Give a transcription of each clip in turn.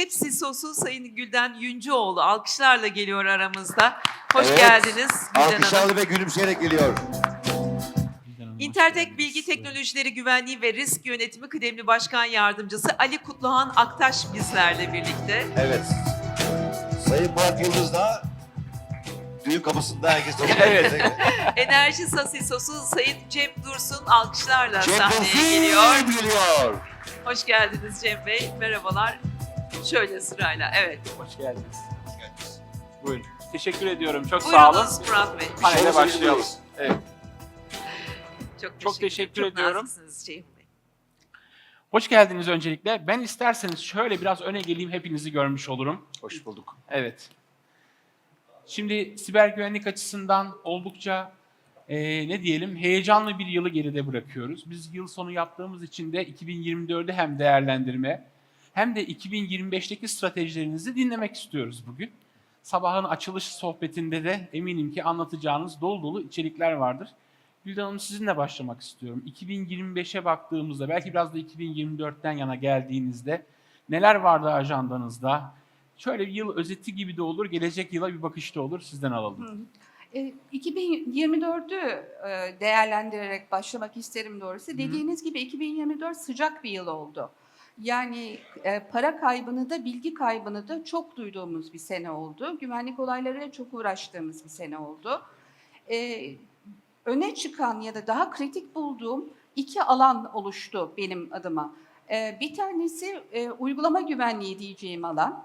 tepsi sosu Sayın Gülden Yüncüoğlu alkışlarla geliyor aramızda. Hoş Evet. geldiniz Gülden Hanım. Alkışlarla ve gülümseyerek geliyor. Intertek Bilgi Teknolojileri Güvenliği ve Risk Yönetimi Kıdemli Başkan Yardımcısı Ali Kutluhan Aktaş bizlerle birlikte. Evet. Sayın Murat Yıldız da düğün kapısında herkes tanıyor. Evet. Enerji Sasisosu Sayın Cem Dursun alkışlarla Cem sahneye Dursun geliyor. geliyor. Hoş geldiniz Cem Bey. Merhabalar. Şöyle sırayla. Evet. Hoş geldiniz. Buyurun. Teşekkür ediyorum. Çok sağ olun. Buyurunuz Murat Bey. Panele başlayalım. Evet. Çok, Çok teşekkür Çok ediyorum. naziksiniz Ceyhun Bey. Hoş geldiniz öncelikle. Ben isterseniz şöyle biraz öne geleyim hepinizi görmüş olurum. Hoş bulduk. Evet. Şimdi siber güvenlik açısından oldukça eee, ne diyelim heyecanlı bir yılı geride bırakıyoruz. Biz yıl sonu yaptığımız için de 2024'ü hem değerlendirme hem de 2025'teki stratejilerinizi dinlemek istiyoruz bugün. Sabahın açılış sohbetinde de eminim ki anlatacağınız dolu dolu içerikler vardır. Gülden Hanım sizinle başlamak istiyorum. 2025'e baktığımızda belki biraz da 2024'ten yana geldiğinizde neler vardı ajandanızda? Şöyle bir yıl özeti gibi de olur, gelecek yıla bir bakışta olur. Sizden alalım. E, 2024'ü e, değerlendirerek başlamak isterim doğrusu. Dediğiniz gibi 2024 sıcak bir yıl oldu. Yani e, para kaybını da bilgi kaybını da çok duyduğumuz bir sene oldu. Güvenlik olaylarıyla çok uğraştığımız bir sene oldu. E, öne çıkan ya da daha kritik bulduğum iki alan oluştu benim adıma. E, bir tanesi e, uygulama güvenliği diyeceğim alan.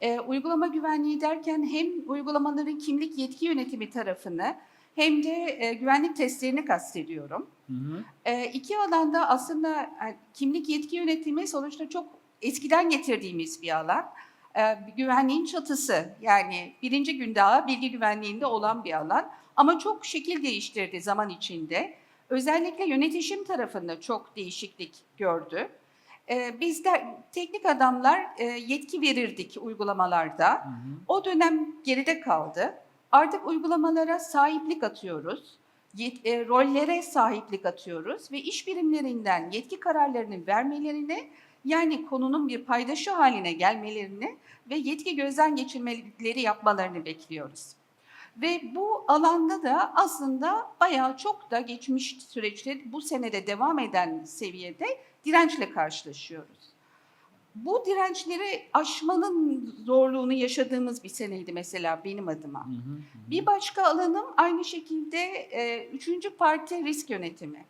E, uygulama güvenliği derken hem uygulamaların kimlik yetki yönetimi tarafını hem de e, güvenlik testlerini kastediyorum. Hı hı. E, iki alanda aslında e, kimlik yetki yönetimi sonuçta çok eskiden getirdiğimiz bir alan. E, güvenliğin çatısı yani birinci gün daha bilgi güvenliğinde olan bir alan. Ama çok şekil değiştirdi zaman içinde. Özellikle yönetişim tarafında çok değişiklik gördü. E, biz de teknik adamlar e, yetki verirdik uygulamalarda. Hı hı. O dönem geride kaldı. Artık uygulamalara sahiplik atıyoruz. Yet- e, rollere sahiplik atıyoruz ve iş birimlerinden yetki kararlarını vermelerini yani konunun bir paydaşı haline gelmelerini ve yetki gözden geçirmeleri yapmalarını bekliyoruz. Ve bu alanda da aslında bayağı çok da geçmiş süreçte bu senede devam eden seviyede dirençle karşılaşıyoruz. Bu dirençleri aşmanın zorluğunu yaşadığımız bir seneydi mesela benim adıma. Hı hı. Bir başka alanım aynı şekilde e, üçüncü parti risk yönetimi.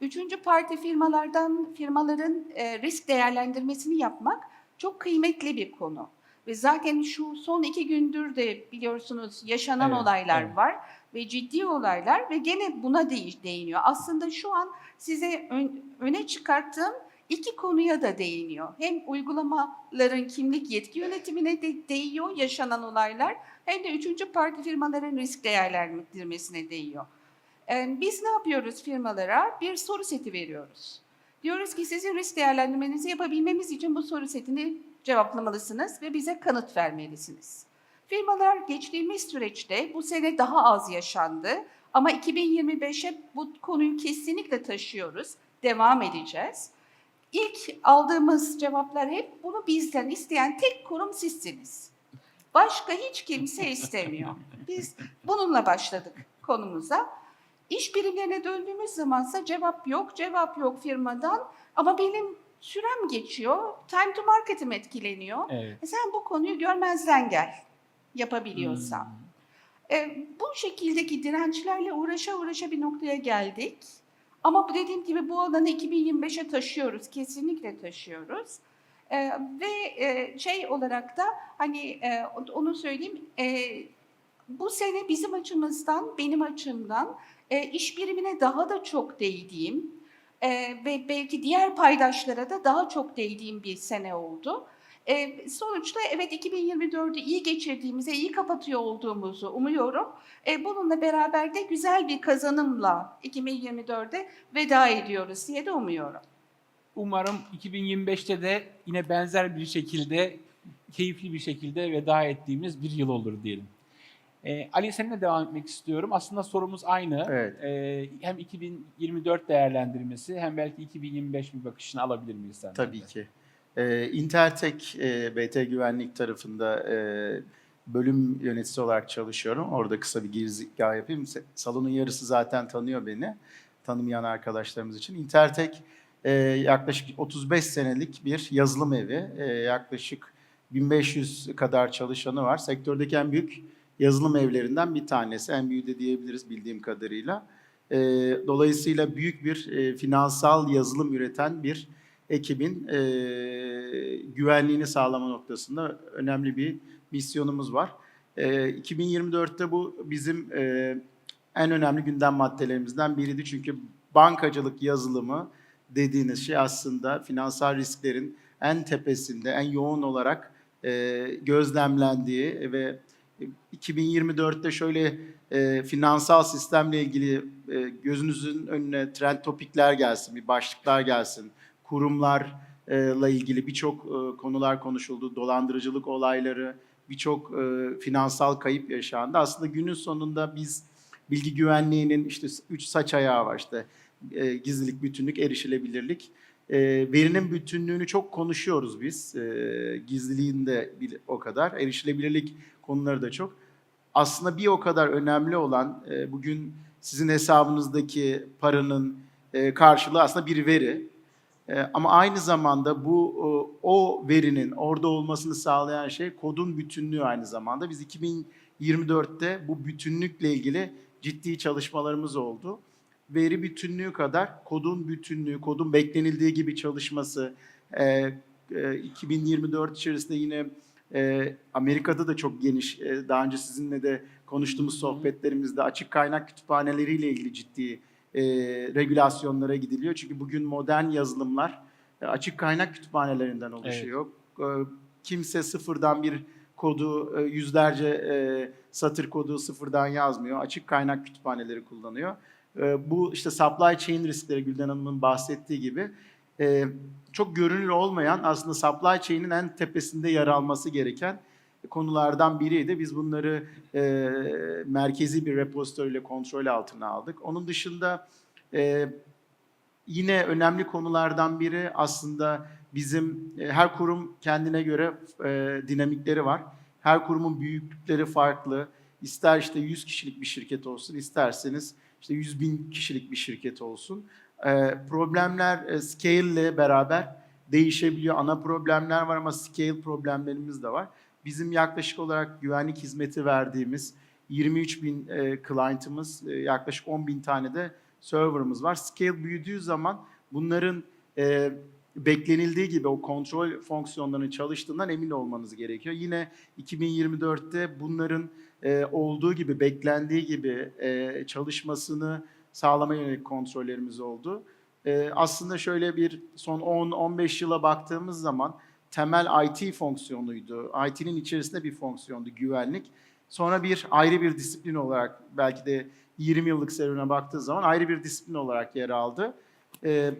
Üçüncü parti firmalardan firmaların e, risk değerlendirmesini yapmak çok kıymetli bir konu. Ve zaten şu son iki gündür de biliyorsunuz yaşanan Evet, olaylar evet. var ve ciddi olaylar ve gene buna değiniyor. Aslında şu an size ön- öne çıkarttığım iki konuya da değiniyor. Hem uygulamaların kimlik yetki yönetimine de değiyor yaşanan olaylar hem de üçüncü parti firmaların risk değerlendirmesine değiyor. Biz ne yapıyoruz firmalara? Bir soru seti veriyoruz. Diyoruz ki sizin risk değerlendirmenizi yapabilmemiz için bu soru setini cevaplamalısınız ve bize kanıt vermelisiniz. Firmalar geçtiğimiz süreçte bu sene daha az yaşandı ama 2025'e bu konuyu kesinlikle taşıyoruz, devam edeceğiz. İlk aldığımız cevaplar hep bunu bizden isteyen tek kurum sizsiniz. Başka hiç kimse istemiyor. Biz bununla başladık konumuza. İş birimlerine döndüğümüz zamansa cevap yok, cevap yok firmadan. Ama benim sürem geçiyor, time to market'im etkileniyor. Evet. E sen bu konuyu görmezden gel, yapabiliyorsan. E, bu şekildeki dirençlerle uğraşa uğraşa bir noktaya geldik. Ama bu dediğim gibi bu alanı 2025'e taşıyoruz, kesinlikle taşıyoruz. E, ve e, şey olarak da hani e, onu söyleyeyim, e, bu sene bizim açımızdan, benim açımdan e, iş birimine daha da çok değdiğim e, ve belki diğer paydaşlara da daha çok değdiğim bir sene oldu. E, sonuçta evet 2024'ü iyi geçirdiğimize, iyi kapatıyor olduğumuzu umuyorum. E, bununla beraber de güzel bir kazanımla 2024'e veda ediyoruz diye de umuyorum. Umarım 2025'te de yine benzer bir şekilde, keyifli bir şekilde veda ettiğimiz bir yıl olur diyelim. Ee, Ali seninle devam etmek istiyorum. Aslında sorumuz aynı. Evet. Ee, hem 2024 değerlendirmesi hem belki 2025 bir bakışını alabilir miyiz senden? Tabii ki. E, Intertek e, BT Güvenlik tarafında e, bölüm yöneticisi olarak çalışıyorum. Orada kısa bir girizgah yapayım. Salonun yarısı zaten tanıyor beni. Tanımayan arkadaşlarımız için. Intertek e, yaklaşık 35 senelik bir yazılım evi. E, yaklaşık 1500 kadar çalışanı var. Sektördeki en büyük yazılım evlerinden bir tanesi. En büyüğü de diyebiliriz bildiğim kadarıyla. E, dolayısıyla büyük bir e, finansal yazılım üreten bir ekibin e, güvenliğini sağlama noktasında önemli bir misyonumuz var. E, 2024'te bu bizim e, en önemli gündem maddelerimizden biriydi. Çünkü bankacılık yazılımı dediğiniz şey aslında finansal risklerin en tepesinde, en yoğun olarak e, gözlemlendiği ve 2024'te şöyle e, finansal sistemle ilgili e, gözünüzün önüne trend topikler gelsin, bir başlıklar gelsin, kurumlarla ilgili birçok e, konular konuşuldu, dolandırıcılık olayları, birçok e, finansal kayıp yaşandı. Aslında günün sonunda biz bilgi güvenliğinin işte üç saç ayağı var işte e, gizlilik, bütünlük, erişilebilirlik. E, verinin bütünlüğünü çok konuşuyoruz biz. E, gizliliğin de o kadar. Erişilebilirlik konuları da çok. Aslında bir o kadar önemli olan e, bugün sizin hesabınızdaki paranın e, karşılığı aslında bir veri. E, ama aynı zamanda bu o, o verinin orada olmasını sağlayan şey kodun bütünlüğü aynı zamanda. Biz 2024'te bu bütünlükle ilgili ciddi çalışmalarımız oldu. Veri bütünlüğü kadar kodun bütünlüğü, kodun beklenildiği gibi çalışması, e, e, 2024 içerisinde yine e, Amerika'da da çok geniş, e, daha önce sizinle de konuştuğumuz sohbetlerimizde açık kaynak kütüphaneleriyle ilgili ciddi e, regülasyonlara gidiliyor. Çünkü bugün modern yazılımlar e, açık kaynak kütüphanelerinden oluşuyor. E, kimse sıfırdan bir kodu, e, yüzlerce e, satır kodu sıfırdan yazmıyor. Açık kaynak kütüphaneleri kullanıyor. E, bu işte supply chain riskleri Gülden Hanım'ın bahsettiği gibi e, çok görünür olmayan aslında supply chain'in en tepesinde yer alması gereken konulardan biriydi. Biz bunları e, merkezi bir repository ile kontrol altına aldık. Onun dışında e, yine önemli konulardan biri aslında bizim e, her kurum kendine göre e, dinamikleri var. Her kurumun büyüklükleri farklı. İster işte 100 kişilik bir şirket olsun, isterseniz işte 100 bin kişilik bir şirket olsun. E, problemler e, scale ile beraber değişebiliyor. Ana problemler var ama scale problemlerimiz de var. Bizim yaklaşık olarak güvenlik hizmeti verdiğimiz 23 bin e, client'ımız, e, yaklaşık 10 bin tane de server'ımız var. Scale büyüdüğü zaman bunların e, beklenildiği gibi o kontrol fonksiyonlarının çalıştığından emin olmanız gerekiyor. Yine 2024'te bunların e, olduğu gibi, beklendiği gibi e, çalışmasını sağlamaya yönelik kontrollerimiz oldu. E, aslında şöyle bir son 10-15 yıla baktığımız zaman temel IT fonksiyonuydu. IT'nin içerisinde bir fonksiyondu güvenlik. Sonra bir ayrı bir disiplin olarak belki de 20 yıllık serüvene baktığı zaman ayrı bir disiplin olarak yer aldı. Ee,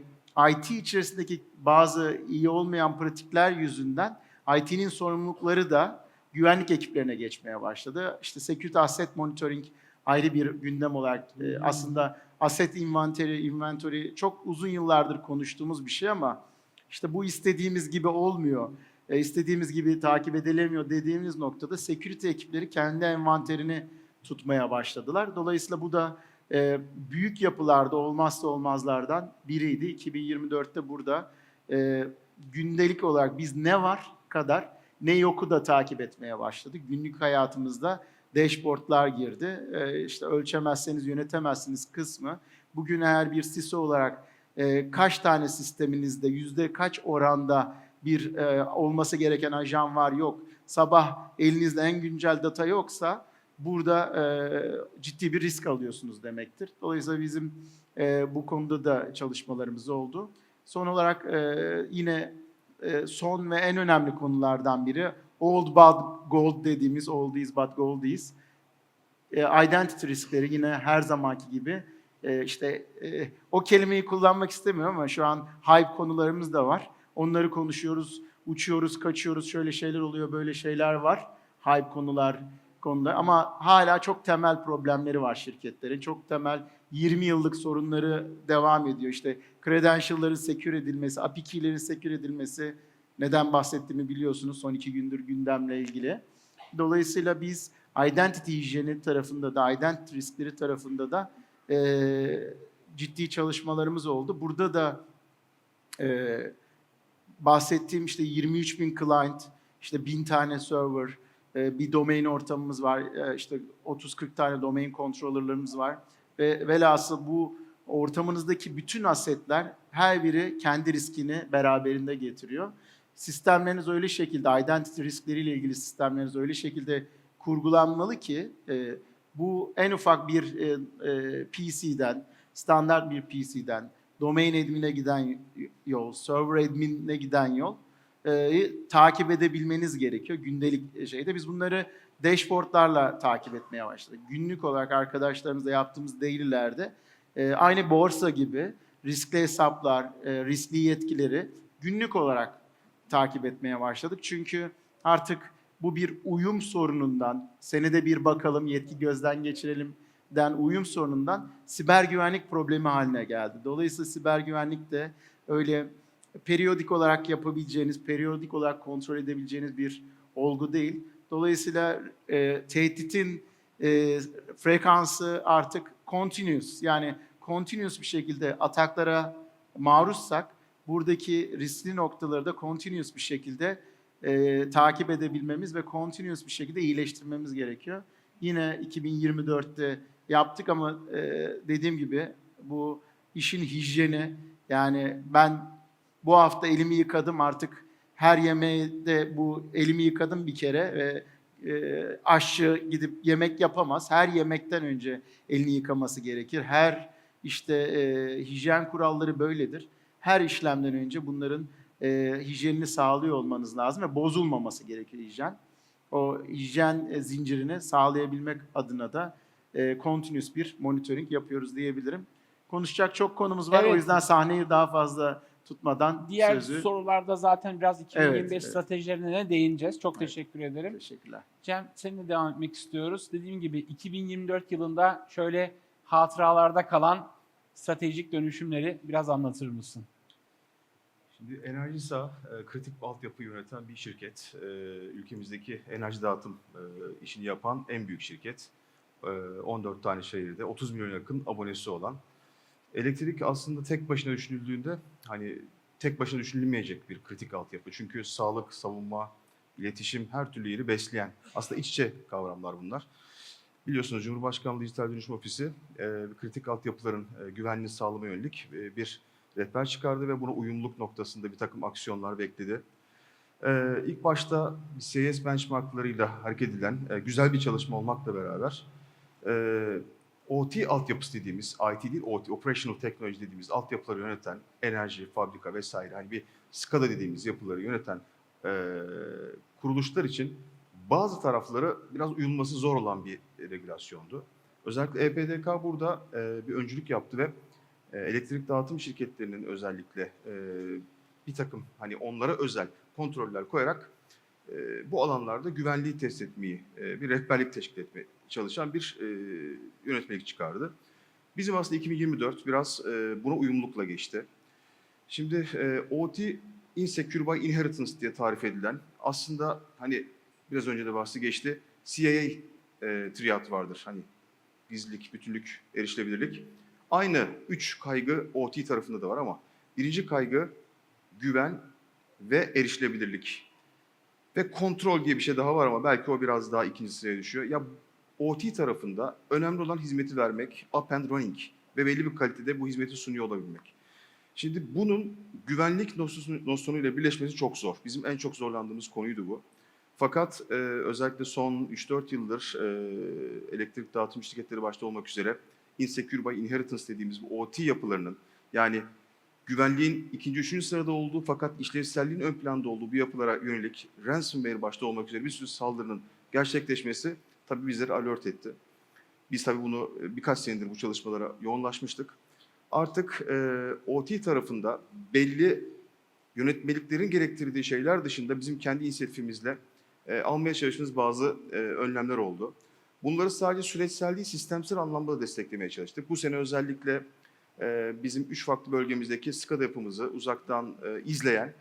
IT içerisindeki bazı iyi olmayan pratikler yüzünden IT'nin sorumlulukları da güvenlik ekiplerine geçmeye başladı. İşte Security Asset Monitoring ayrı bir gündem olarak e, aslında asset inventory, inventory çok uzun yıllardır konuştuğumuz bir şey ama işte bu istediğimiz gibi olmuyor, e, istediğimiz gibi takip edilemiyor dediğimiz noktada security ekipleri kendi envanterini tutmaya başladılar. Dolayısıyla bu da e, büyük yapılarda olmazsa olmazlardan biriydi. 2024'te burada e, gündelik olarak biz ne var kadar ne yoku da takip etmeye başladık. Günlük hayatımızda dashboardlar girdi. E, işte ölçemezseniz yönetemezsiniz kısmı. Bugün eğer bir CISO olarak e, kaç tane sisteminizde yüzde kaç oranda bir e, olması gereken ajan var yok. Sabah elinizde en güncel data yoksa burada e, ciddi bir risk alıyorsunuz demektir. Dolayısıyla bizim e, bu konuda da çalışmalarımız oldu. Son olarak e, yine e, son ve en önemli konulardan biri old but gold dediğimiz old is but gold is. E, identity riskleri yine her zamanki gibi e, işte o kelimeyi kullanmak istemiyorum ama şu an hype konularımız da var. Onları konuşuyoruz, uçuyoruz, kaçıyoruz, şöyle şeyler oluyor, böyle şeyler var. Hype konular konuda ama hala çok temel problemleri var şirketlerin. Çok temel 20 yıllık sorunları devam ediyor. İşte credential'ların secure edilmesi, API key'lerin edilmesi, neden bahsettiğimi biliyorsunuz son iki gündür gündemle ilgili. Dolayısıyla biz identity hijyeni tarafında da, identity riskleri tarafında da e, ciddi çalışmalarımız oldu. Burada da e, bahsettiğim işte 23 bin client, işte 1000 tane server, e, bir domain ortamımız var, e, işte 30-40 tane domain controller'larımız var. Ve velhasıl bu ortamınızdaki bütün asetler her biri kendi riskini beraberinde getiriyor. Sistemleriniz öyle şekilde, identity riskleriyle ilgili sistemleriniz öyle şekilde kurgulanmalı ki e, bu en ufak bir e, e, PC'den, standart bir PC'den, domain admin'e giden yol, server admin'e giden yol e, takip edebilmeniz gerekiyor gündelik şeyde. Biz bunları dashboardlarla takip etmeye başladık. Günlük olarak arkadaşlarımızla yaptığımız daily'lerde e, aynı borsa gibi riskli hesaplar, e, riskli yetkileri günlük olarak takip etmeye başladık. Çünkü artık bu bir uyum sorunundan, senede bir bakalım, yetki gözden geçirelim den uyum sorunundan siber güvenlik problemi haline geldi. Dolayısıyla siber güvenlik de öyle periyodik olarak yapabileceğiniz, periyodik olarak kontrol edebileceğiniz bir olgu değil. Dolayısıyla e, tehditin e, frekansı artık continuous yani continuous bir şekilde ataklara maruzsak buradaki riskli noktaları da continuous bir şekilde e, takip edebilmemiz ve continuous bir şekilde iyileştirmemiz gerekiyor. Yine 2024'te yaptık ama e, dediğim gibi bu işin hijyeni yani ben bu hafta elimi yıkadım artık her yemeğde bu elimi yıkadım bir kere ve e, aşçı gidip yemek yapamaz. Her yemekten önce elini yıkaması gerekir. Her işte e, hijyen kuralları böyledir. Her işlemden önce bunların e, hijyenini sağlıyor olmanız lazım ve bozulmaması gerekir hijyen. O hijyen e, zincirini sağlayabilmek adına da e, continuous bir monitoring yapıyoruz diyebilirim. Konuşacak çok konumuz var. Evet. O yüzden sahneyi daha fazla tutmadan Diğer sözü... sorularda zaten biraz 2025 Evet, evet. stratejilerine değineceğiz. Çok Evet. teşekkür ederim. Teşekkürler. Cem seninle devam etmek istiyoruz. Dediğim gibi 2024 yılında şöyle hatıralarda kalan stratejik dönüşümleri biraz anlatır mısın? Şimdi Enerjisa e, kritik altyapı yöneten bir şirket. E, ülkemizdeki enerji dağıtım e, işini yapan en büyük şirket. E, 14 tane şehirde 30 milyon yakın abonesi olan. Elektrik aslında tek başına düşünüldüğünde hani tek başına düşünülmeyecek bir kritik altyapı. Çünkü sağlık, savunma, iletişim her türlü yeri besleyen aslında iç içe kavramlar bunlar. Biliyorsunuz Cumhurbaşkanlığı Dijital Dönüşüm Ofisi kritik altyapıların güvenliğini sağlamaya yönelik bir rehber çıkardı ve buna uyumluluk noktasında bir takım aksiyonlar bekledi. Ee, ilk başta CIS benchmarklarıyla hareket edilen e, güzel bir çalışma olmakla beraber e, OT altyapısı dediğimiz, IT değil OT, Operational Technology dediğimiz altyapıları yöneten enerji, fabrika vesaire hani bir SCADA dediğimiz yapıları yöneten e, kuruluşlar için bazı tarafları biraz uyulması zor olan bir regülasyondu. Özellikle EPDK burada e, bir öncülük yaptı ve elektrik dağıtım şirketlerinin özellikle e, bir takım hani onlara özel kontroller koyarak e, bu alanlarda güvenliği test etmeyi, e, bir rehberlik teşkil etmeye çalışan bir yönetmelik çıkardı. Bizim aslında 2024 biraz buna uyumlulukla geçti. Şimdi OT Insecure by Inheritance diye tarif edilen aslında hani biraz önce de bahsi geçti CIA e, triad vardır hani gizlilik, bütünlük, erişilebilirlik. Aynı üç kaygı OT tarafında da var ama birinci kaygı güven ve erişilebilirlik. Ve kontrol diye bir şey daha var ama belki o biraz daha ikinci sıraya düşüyor. Ya OT tarafında önemli olan hizmeti vermek, up and running ve belli bir kalitede bu hizmeti sunuyor olabilmek. Şimdi bunun güvenlik nosyonu- nosyonuyla birleşmesi çok zor. Bizim en çok zorlandığımız konuydu bu. Fakat e, özellikle son 3-4 yıldır e, elektrik dağıtım şirketleri başta olmak üzere Insecure by Inheritance dediğimiz bu OT yapılarının yani güvenliğin ikinci, üçüncü sırada olduğu fakat işlevselliğin ön planda olduğu bu yapılara yönelik ransomware başta olmak üzere bir sürü saldırının gerçekleşmesi tabii bizleri alert etti. Biz tabii bunu e, birkaç senedir bu çalışmalara yoğunlaşmıştık. Artık e, OT tarafında belli yönetmeliklerin gerektirdiği şeyler dışında bizim kendi inisiyatifimizle e, almaya çalıştığımız bazı e, önlemler oldu. Bunları sadece süreçsel değil, sistemsel anlamda da desteklemeye çalıştık. Bu sene özellikle e, bizim üç farklı bölgemizdeki SCADA yapımızı uzaktan e, izleyen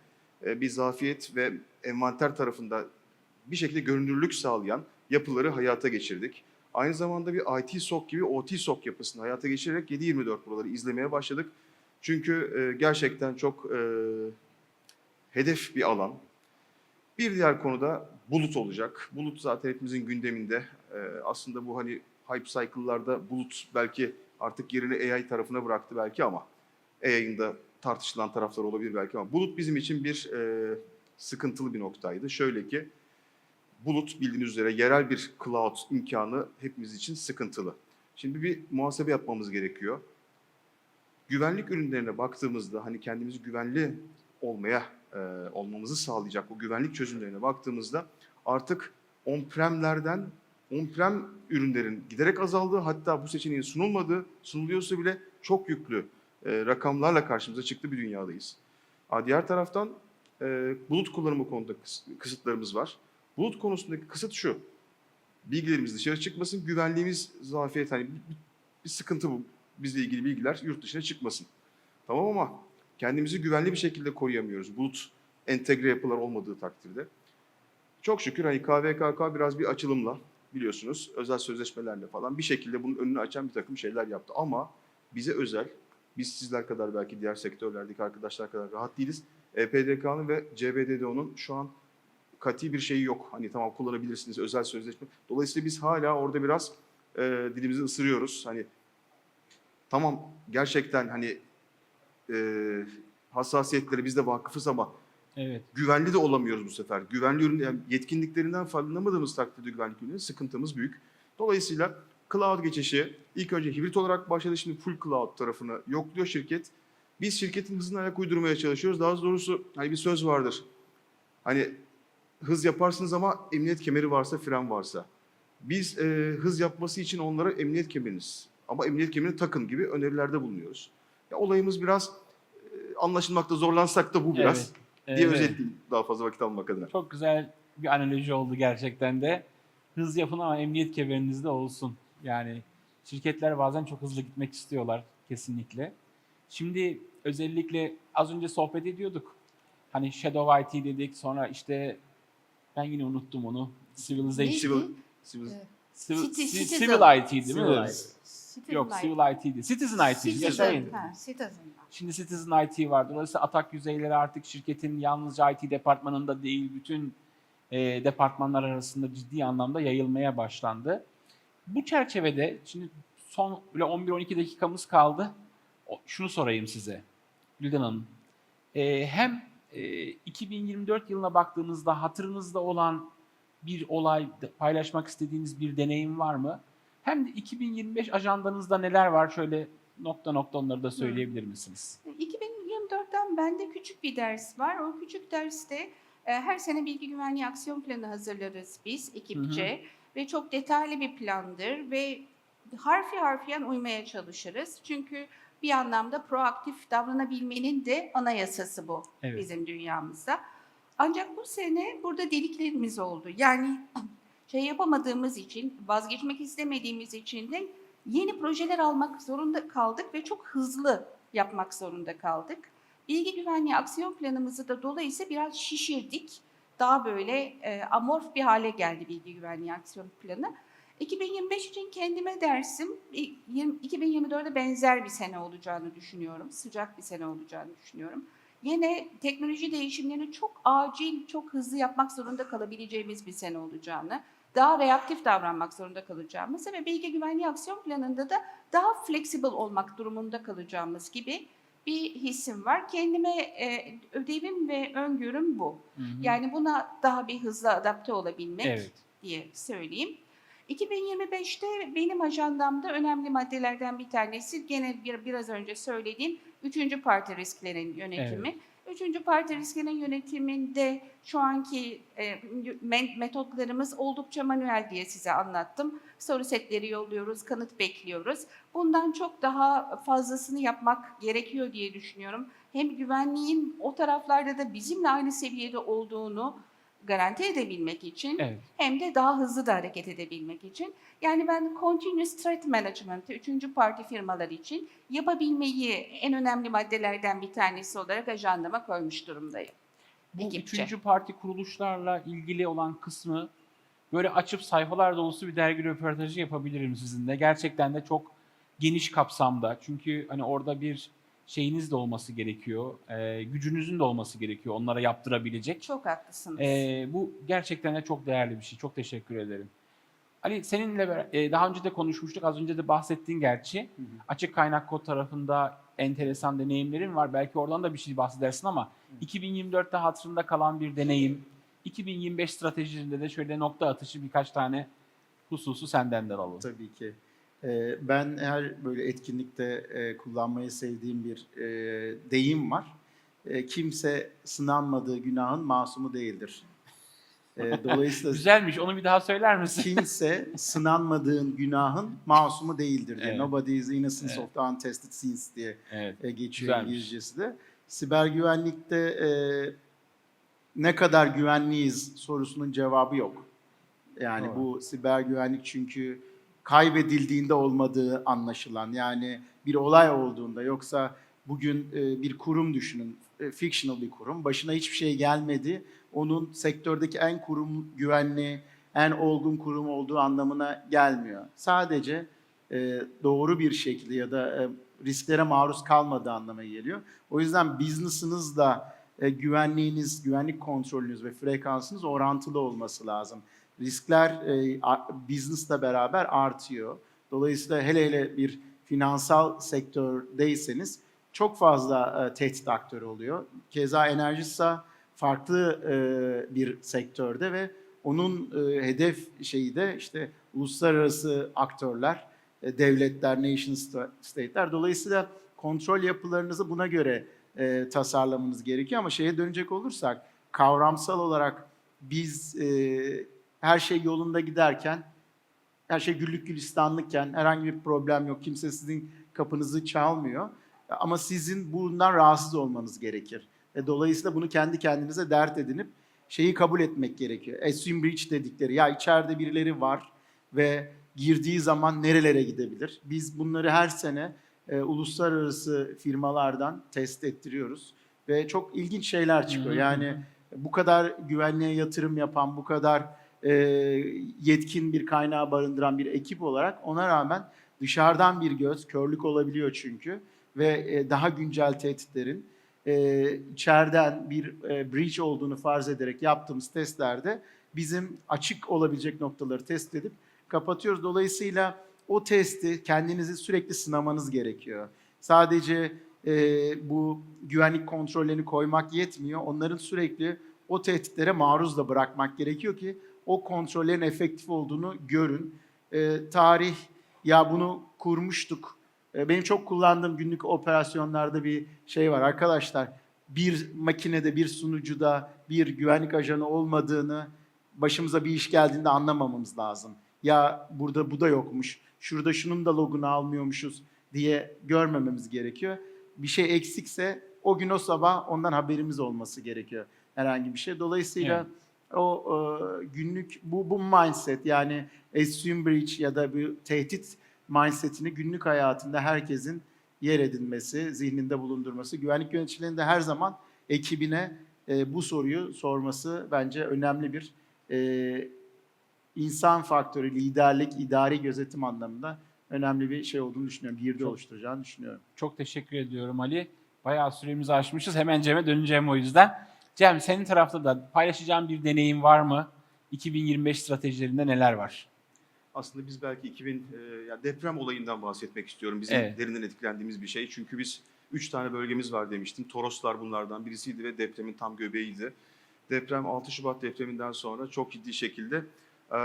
e, bir zafiyet ve envanter tarafında bir şekilde görünürlük sağlayan yapıları hayata geçirdik. Aynı zamanda bir IT SOC gibi OT SOC yapısını hayata geçirerek 7-24 buraları izlemeye başladık. Çünkü e, gerçekten çok e, hedef bir alan. Bir diğer konuda bulut olacak. Bulut zaten hepimizin gündeminde. E, aslında bu hani hype cycle'larda bulut belki artık yerini AI tarafına bıraktı belki ama AI'ın da tartışılan taraflar olabilir belki ama bulut bizim için bir e, sıkıntılı bir noktaydı. Şöyle ki bulut bildiğiniz üzere yerel bir cloud imkanı hepimiz için sıkıntılı. Şimdi bir muhasebe yapmamız gerekiyor. Güvenlik ürünlerine baktığımızda hani kendimizi güvenli olmaya e, olmamızı sağlayacak o güvenlik çözümlerine baktığımızda artık on-prem'lerden on-prem ürünlerin giderek azaldığı hatta bu seçeneğin sunulmadığı, sunuluyorsa bile çok yüklü e, rakamlarla karşımıza çıktı bir dünyadayız. Ha, diğer taraftan e, bulut kullanımı konusunda kıs- kısıtlarımız var. Bulut konusundaki kısıt şu. Bilgilerimiz dışarı çıkmasın, güvenliğimiz zafiyet hani bir- bir sıkıntı bu. Bizle ilgili bilgiler yurt dışına çıkmasın. Tamam ama kendimizi güvenli bir şekilde koruyamıyoruz. Bulut entegre yapılar olmadığı takdirde. Çok şükür hani KVKK biraz bir açılımla biliyorsunuz özel sözleşmelerle falan bir şekilde bunun önünü açan bir takım şeyler yaptı. Ama bize özel, biz sizler kadar belki diğer sektörlerdeki arkadaşlar kadar rahat değiliz. EPDK'nın ve CBDDO'nun şu an kati bir şeyi yok. Hani tamam kullanabilirsiniz özel sözleşme. Dolayısıyla biz hala orada biraz e, dilimizi ısırıyoruz. Hani tamam gerçekten hani e, hassasiyetlere biz de vakıfız ama Evet. güvenli de olamıyoruz bu sefer. Güvenli ürün yani yetkinliklerinden faydalanmadığımız takdirde güvenlik ürünü sıkıntımız büyük. Dolayısıyla cloud geçişi ilk önce hibrit olarak başladı şimdi full cloud tarafını yokluyor şirket. Biz şirketin hızına ayak uydurmaya çalışıyoruz. Daha doğrusu hani bir söz vardır. Hani hız yaparsınız ama emniyet kemeri varsa fren varsa. Biz e, hız yapması için onlara emniyet kemeriniz ama emniyet kemerini takın gibi önerilerde bulunuyoruz. Ya, olayımız biraz anlaşılmakta zorlansak da bu biraz Evet. diye Evet. özetleyeyim daha fazla vakit almamak adına. Çok güzel bir analoji oldu gerçekten de. Hız yapın ama emniyet kemerinizde olsun. Yani şirketler bazen çok hızlı gitmek istiyorlar kesinlikle. Şimdi özellikle az önce sohbet ediyorduk. Hani Shadow IT dedik sonra işte ben yine unuttum onu. Civilization. Neydi? Civil, civil, Evet. Civil, Citi- Ci- Citizen. Civil IT değil mi? Civil IT. Citizen Yok. Civil IT'di. Citizen IT. Citizen, Yaşayın. ha, Citizen. Şimdi Citizen IT var. Dolayısıyla atak yüzeyleri artık şirketin yalnızca IT departmanında değil, bütün e, departmanlar arasında ciddi anlamda yayılmaya başlandı. Bu çerçevede şimdi son böyle 11-12 dakikamız kaldı. Şunu sorayım size Gülden Hanım. E, hem e, 2024 yılına baktığınızda hatırınızda olan bir olay, paylaşmak istediğiniz bir deneyim var mı? Hem de 2025 ajandanızda neler var? Şöyle nokta nokta onları da söyleyebilir misiniz? 2024'ten bende küçük bir ders var. O küçük derste e, her sene bilgi güvenliği aksiyon planı hazırlarız biz ekipçe ve çok detaylı bir plandır ve harfi harfiyen uymaya çalışırız. Çünkü bir anlamda proaktif davranabilmenin de anayasası bu Evet. bizim dünyamızda. Ancak bu sene burada deliklerimiz oldu. Yani şey yapamadığımız için, vazgeçmek istemediğimiz için de yeni projeler almak zorunda kaldık ve çok hızlı yapmak zorunda kaldık. Bilgi güvenliği aksiyon planımızı da dolayısıyla biraz şişirdik. Daha böyle e, amorf bir hale geldi bilgi güvenliği aksiyon planı. 2025 için kendime dersim e, yirmi- 2024'e benzer bir sene olacağını düşünüyorum. Sıcak bir sene olacağını düşünüyorum. Yine teknoloji değişimlerini çok acil, çok hızlı yapmak zorunda kalabileceğimiz bir sene olacağını, daha reaktif davranmak zorunda kalacağımız ve bilgi güvenliği aksiyon planında da daha flexible olmak durumunda kalacağımız gibi bir hissim var. Kendime e, ödevim ve öngörüm bu. Hı hı. Yani buna daha bir hızlı adapte olabilmek evet. diye söyleyeyim. 2025'te benim ajandamda önemli maddelerden bir tanesi gene bir, biraz önce söylediğim üçüncü parti risklerin yönetimi. Üçüncü parti risklerin yönetiminde şu anki e, metotlarımız oldukça manuel diye size anlattım. Soru setleri yolluyoruz, kanıt bekliyoruz. Bundan çok daha fazlasını yapmak gerekiyor diye düşünüyorum. Hem güvenliğin o taraflarda da bizimle aynı seviyede olduğunu garanti edebilmek için Evet. hem de daha hızlı da hareket edebilmek için. Yani ben Continuous Threat Management'ı üçüncü parti firmalar için yapabilmeyi en önemli maddelerden bir tanesi olarak ajandama koymuş durumdayım. Bu ekipçe. üçüncü parti kuruluşlarla ilgili olan kısmı böyle açıp sayfalar dolusu bir dergi röportajı yapabilirim sizinle. Gerçekten de çok geniş kapsamda. Çünkü hani orada bir şeyiniz de olması gerekiyor. e, gücünüzün de olması gerekiyor onlara yaptırabilecek. Çok haklısınız. E, bu gerçekten de çok değerli bir şey. Çok teşekkür ederim. Ali seninle e, daha önce de konuşmuştuk. Az önce de bahsettin gerçi. Açık kaynak kod tarafında enteresan deneyimlerin var. Belki oradan da bir şey bahsedersin ama 2024'te hatırında kalan bir deneyim. 2025 stratejilerinde de şöyle nokta atışı birkaç tane hususu senden de alalım. Tabii ki. Ee, Ben her böyle etkinlikte e, kullanmayı sevdiğim bir e, deyim var. E, Kimse sınanmadığı günahın masumu değildir. Dolayısıyla Güzelmiş. Onu bir daha söyler misin? kimse sınanmadığın günahın masumu değildir diye. Evet. Nobody is innocent Evet. of the untested sins diye Evet. geçiyor Güzelmiş. İngilizcesi de. Siber güvenlikte e, ne kadar güvenliyiz sorusunun cevabı yok. Yani Doğru. bu siber güvenlik çünkü kaybedildiğinde olmadığı anlaşılan. Yani bir olay olduğunda yoksa bugün e, bir kurum düşünün, e, fictional bir kurum. Başına hiçbir şey gelmedi. Onun sektördeki en kurum güvenli, en olgun kurum olduğu anlamına gelmiyor. Sadece e, doğru bir şekilde ya da risklere maruz kalmadığı anlamına geliyor. O yüzden business'ınızla e, güvenliğiniz, güvenlik kontrolünüz ve frekansınız orantılı olması lazım. Riskler e, business'la beraber artıyor. Dolayısıyla hele hele bir finansal sektördeyseniz çok fazla e, tehdit aktörü oluyor. Keza enerjisa farklı e, bir sektörde ve onun e, hedef şeyi de işte uluslararası aktörler, e, devletler, nation sta- state'ler. Dolayısıyla kontrol yapılarınızı buna göre e, tasarlamanız gerekiyor. Ama şeye dönecek olursak kavramsal olarak biz e, her şey yolunda giderken, her şey güllük gülistanlıkken herhangi bir problem yok. Kimse sizin kapınızı çalmıyor. Ama sizin bundan rahatsız olmanız gerekir. Ve dolayısıyla bunu kendi kendinize dert edinip şeyi kabul etmek gerekiyor. Assume breach dedikleri. Ya içeride birileri var ve girdiği zaman nerelere gidebilir? Biz bunları her sene e, uluslararası firmalardan test ettiriyoruz ve çok ilginç şeyler çıkıyor. Hı. Yani bu kadar güvenliğe yatırım yapan, bu kadar e, yetkin bir kaynağı barındıran bir ekip olarak ona rağmen dışarıdan bir göz, körlük olabiliyor çünkü ve e, daha güncel tehditlerin e, içeriden bir e, breach olduğunu farz ederek yaptığımız testlerde bizim açık olabilecek noktaları test edip kapatıyoruz. Dolayısıyla o testi kendinizi sürekli sınamanız gerekiyor. Sadece e, bu güvenlik kontrollerini koymak yetmiyor. Onların sürekli o tehditlere maruz da bırakmak gerekiyor ki o kontrollerin efektif olduğunu görün. E, tarih ya bunu kurmuştuk. E, benim çok kullandığım günlük operasyonlarda bir şey var arkadaşlar. Bir makinede, bir sunucuda bir güvenlik ajanı olmadığını başımıza bir iş geldiğinde anlamamamız lazım. Ya burada bu da yokmuş, şurada şunun da logunu almıyormuşuz diye görmememiz gerekiyor. Bir şey eksikse o gün o sabah ondan haberimiz olması gerekiyor herhangi bir şey. Dolayısıyla o e, günlük bu bu mindset yani assume breach ya da bir tehdit mindsetini günlük hayatında herkesin yer edinmesi, zihninde bulundurması, güvenlik yöneticilerinin de her zaman ekibine e, bu soruyu sorması bence önemli bir e, insan faktörü, liderlik, idari gözetim anlamında önemli bir şey olduğunu düşünüyorum. Girdi Çok- oluşturacağını düşünüyorum. Çok teşekkür ediyorum Ali. Bayağı süremizi aşmışız. Hemen Cem'e döneceğim o yüzden. Cem senin tarafta da paylaşacağın bir deneyim var mı? 2025 stratejilerinde neler var? Aslında biz belki 2000 e, ya deprem olayından bahsetmek istiyorum. Bizim Evet. derinden etkilendiğimiz bir şey. Çünkü biz üç tane bölgemiz var demiştim. Toroslar bunlardan birisiydi ve depremin tam göbeğiydi. Deprem 6 Şubat depreminden sonra çok ciddi şekilde e,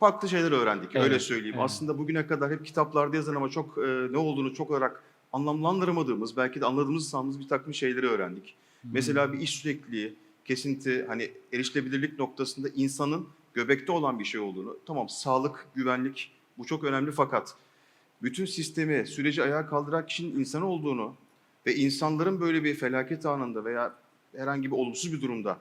farklı şeyler öğrendik. Evet, Öyle söyleyeyim. evet. Aslında bugüne kadar hep kitaplarda yazan ama çok e, ne olduğunu çok olarak anlamlandıramadığımız, belki de anladığımızı sandığımız bir takım şeyleri öğrendik. Mesela bir iş sürekliliği, kesinti, hani erişilebilirlik noktasında insanın göbekte olan bir şey olduğunu. Tamam sağlık, güvenlik bu çok önemli fakat bütün sistemi, süreci ayağa kaldıran kişinin insan olduğunu ve insanların böyle bir felaket anında veya herhangi bir olumsuz bir durumda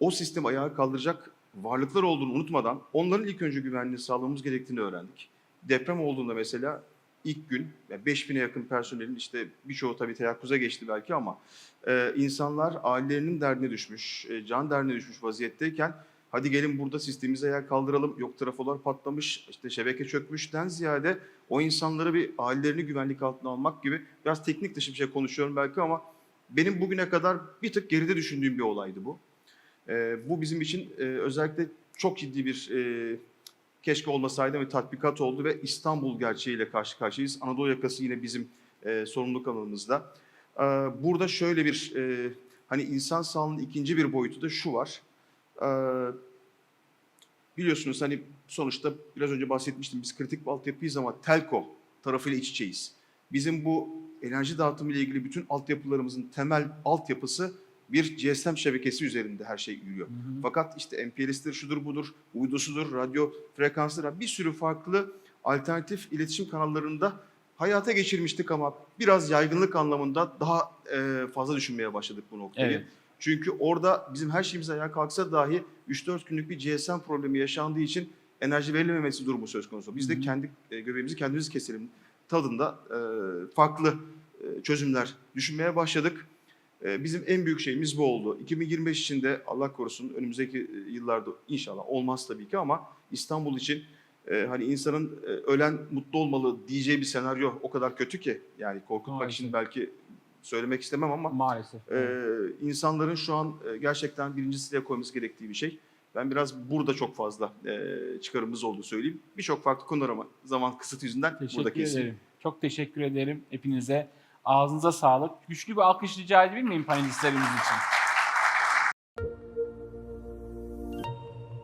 o sistemi ayağa kaldıracak varlıklar olduğunu unutmadan onların ilk önce güvenliğini sağlamamız gerektiğini öğrendik. Deprem olduğunda mesela ilk gün yani 5000'e yakın personelin işte birçoğu tabii teyakkuza geçti belki ama e, insanlar ailelerinin derdine düşmüş, e, can derdine düşmüş vaziyetteyken hadi gelin burada sistemimize ayağa kaldıralım, yok trafolar patlamış, işte şebeke çökmüşten ziyade o insanları bir ailelerini güvenlik altına almak gibi biraz teknik dışı bir şey konuşuyorum belki ama benim bugüne kadar bir tık geride düşündüğüm bir olaydı bu. E, bu bizim için e, özellikle çok ciddi bir e, keşke olmasaydı ve tatbikat oldu ve İstanbul gerçeğiyle karşı karşıyayız. Anadolu yakası yine bizim e, sorumluluk alanımızda. E, burada şöyle bir e, hani insan sağlığının ikinci bir boyutu da şu var. E, biliyorsunuz hani sonuçta biraz önce bahsetmiştim biz kritik bir altyapıyız ama telko tarafıyla iç içeyiz. Bizim bu enerji dağıtımı ile ilgili bütün altyapılarımızın temel altyapısı bir GSM şebekesi üzerinde her şey yürüyor. Fakat işte MPLS'tir, şudur budur, uydusudur, radyo frekansları bir sürü farklı alternatif iletişim kanallarında hayata geçirmiştik ama biraz yaygınlık anlamında daha e, fazla düşünmeye başladık bu noktayı. Evet. Çünkü orada bizim her şeyimiz ayağa kalksa dahi 3-4 günlük bir GSM problemi yaşandığı için enerji verilememesi durumu söz konusu. Biz de kendi e, göbeğimizi kendimiz keselim tadında e, farklı e, çözümler düşünmeye başladık. E, Bizim en büyük şeyimiz bu oldu. 2025 için de Allah korusun önümüzdeki e, yıllarda inşallah olmaz tabii ki ama İstanbul için e, hani insanın e, ölen mutlu olmalı diyeceği bir senaryo o kadar kötü ki yani korkutmak Maalesef. için belki söylemek istemem ama Maalesef. e, insanların şu an gerçekten birinci sıraya koyması gerektiği bir şey. Ben biraz burada çok fazla e, çıkarımımız olduğu söyleyeyim. Birçok farklı konular ama zaman kısıtı yüzünden burada Teşekkür keseyim. ederim. Çok teşekkür ederim hepinize. Ağzınıza sağlık. Güçlü bir alkış rica edebilir miyim panelistlerimiz için?